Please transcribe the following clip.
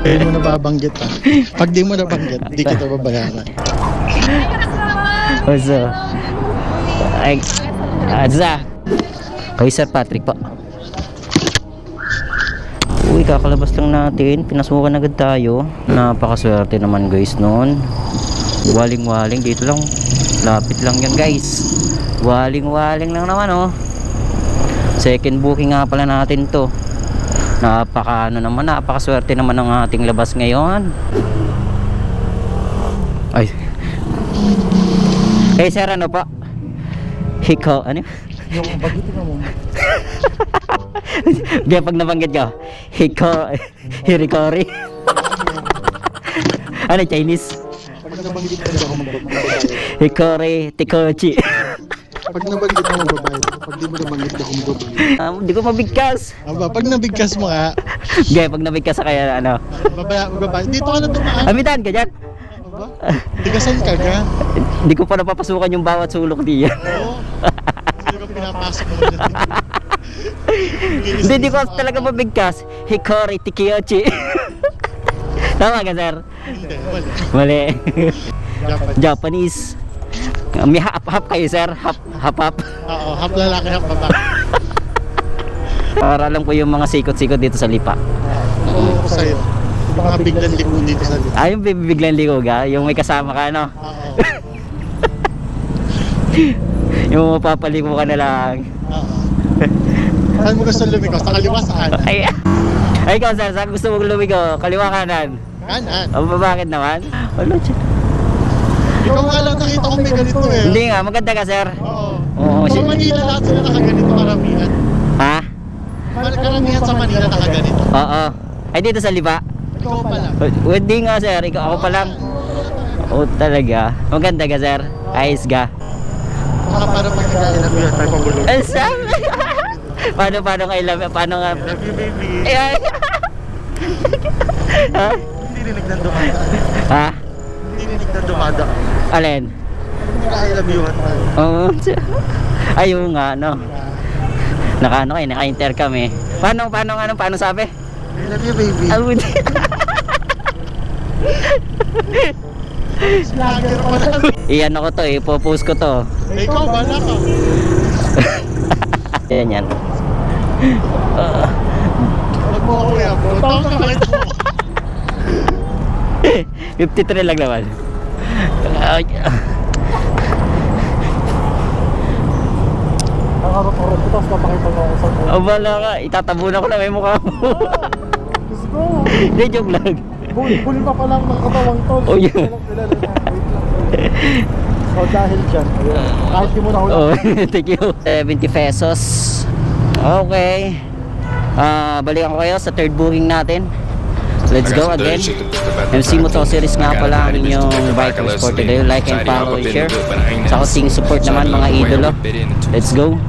Hindi mo nababanggit ah. Pag di mo nabanggit, di kita babayaran. Also, ay, Adza. Kay Sir Patrick pa. Uy, kakalabas lang natin. Pinasukan agad tayo. Napakaswerte naman guys noon. Waling-waling dito lang. Lapit lang yan guys. Waling-waling lang naman oh. Second booking nga pala natin to. Napaka ano naman, napakaswerte naman ng ating labas ngayon. Ay. Eh sir ano pa? Hiko, ano? Yung bagitin mo. Kaya pag nabanggit ka, Hiko, Hirikori. ano Chinese? Hikori, Tikochi. Pag nabanggit mo, magbabayad. Pag di mo nabanggit, ako magbabayad. um, di ko mabigkas. Aba, pag nabigkas mo nga, Kaya pag nabigkas sa kaya ano. babaya, babaya. Dito ka na dumaan. Amitan ka dyan. Aba, tigasan ka ga. Hindi ko pa napapasukan yung bawat sulok diyan. Oo. Hindi ka pinapasok mo dyan. Hindi, di ko talaga mabigkas. Hikori, Tikochi. Tama ka sir? Hindi, wala. Mali. Japan. Japanese. May hap-hap kayo sir. Hap, hap-hap. Oo, hap lalaki, hap babae. Para lang po yung mga sikot-sikot dito sa lipa. Oo, ko sa'yo. Yung mga biglang liko dito sa dito. Ay, yung bibiglang ligo ka, yung may kasama ka, no? Oo. Yung mapapaliko ka na lang. Oo. Saan mo gusto lumiko? Sa kaliwa, sa kanan? Ay, ay ikaw, sir, saan gusto mong lumigo? Kaliwa kanan. Kanan. O, bakit naman? Siya. Ikaw nga lang nakita ko may ganito eh. Hindi nga, maganda ka, sir. Oo. Oo, Sa siya. Manila lahat sila nakaganito karamihan. Ha? Mar- Karamihan sa Manila nakaganito. Oo. Ay, dito sa lipa? Ikaw pa lang. Hindi nga, sir. Ikaw, ako pa lang. Oo, talaga. Maganda ka, sir. Ayos ka. Baka para pag nagkailan mo yan, tayo pabulong. Ang sabi. paano, paano kayo love? Paano nga? Love you, baby. Ay. ha? Hindi rinig ng dumada. Ha? Hindi rinig ng dumada. Alin? I love you. Oo. Ayun nga, no. Naka ano kayo, naka-inter kami. Paano, paano, ano, paano sabi? I love you, baby. Ano hindi? Pa lang. Iyan ako to, ipopost ko to. Eh, Ikaw, bala ka. Ayan yan. Ah, Huwag mo ako yan. Makita mo. 53 lang naman. Ay, Nakarotorot ko, tapos papakita mo ako sa buhay. oh, bala ka, itatabunan ko na may mukha mo. Let's go. Hindi, joke lang. Buli pa pala ng katawang to. Oh, yeah. Wait lang. So dahil dyan, ayun. kahit di mo na huli. Oh, thank you. 70 pesos. Okay. Ah, balikan ko kayo sa third booking natin. Let's go again. MC Moto Series nga pala ang inyong bikers for today. Like and follow and share. Sa kuting support naman mga idolo. Let's go.